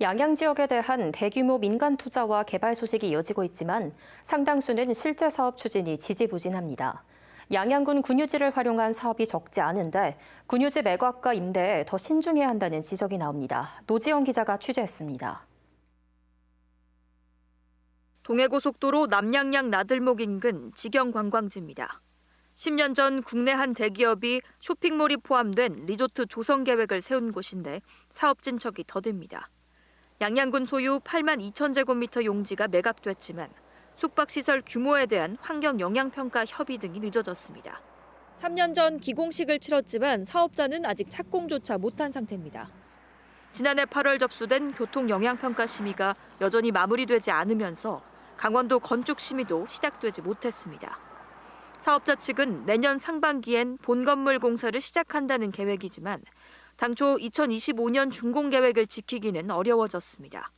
양양 지역에 대한 대규모 민간 투자와 개발 소식이 이어지고 있지만 상당수는 실제 사업 추진이 지지부진합니다. 양양군 군유지를 활용한 사업이 적지 않은데 군유지 매각과 임대에 더 신중해야 한다는 지적이 나옵니다. 노지영 기자가 취재했습니다. 동해고속도로 남양양 나들목 인근 직영 관광지입니다. 10년 전 국내 한 대기업이 쇼핑몰이 포함된 리조트 조성 계획을 세운 곳인데 사업 진척이 더딥니다. 양양군 소유 8만 2천 제곱미터 용지가 매각됐지만 숙박시설 규모에 대한 환경 영향평가 협의 등이 늦어졌습니다. 3년 전 기공식을 치렀지만 사업자는 아직 착공조차 못한 상태입니다. 지난해 8월 접수된 교통 영향평가 심의가 여전히 마무리되지 않으면서 강원도 건축 심의도 시작되지 못했습니다. 사업자 측은 내년 상반기엔 본 건물 공사를 시작한다는 계획이지만 당초 2025년 준공 계획을 지키기는 어려워졌습니다.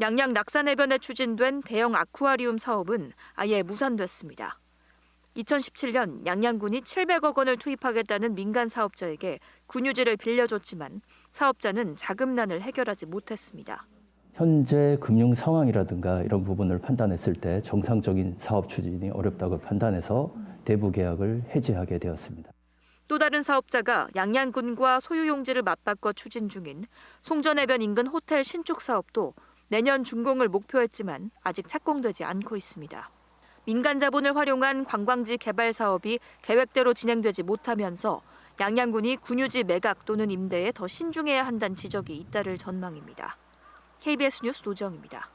양양 낙산 해변에 추진된 대형 아쿠아리움 사업은 아예 무산됐습니다. 2017년 양양군이 700억 원을 투입하겠다는 민간 사업자에게 군유지를 빌려줬지만 사업자는 자금난을 해결하지 못했습니다. 현재 금융 상황이라든가 이런 부분을 판단했을 때 정상적인 사업 추진이 어렵다고 판단해서 대부 계약을 해지하게 되었습니다. 또 다른 사업자가 양양군과 소유 용지를 맞바꿔 추진 중인 송전해변 인근 호텔 신축 사업도 내년 준공을 목표했지만 아직 착공되지 않고 있습니다. 민간 자본을 활용한 관광지 개발 사업이 계획대로 진행되지 못하면서 양양군이 군유지 매각 또는 임대에 더 신중해야 한다는 지적이 잇따를 전망입니다. KBS 뉴스 노정입니다.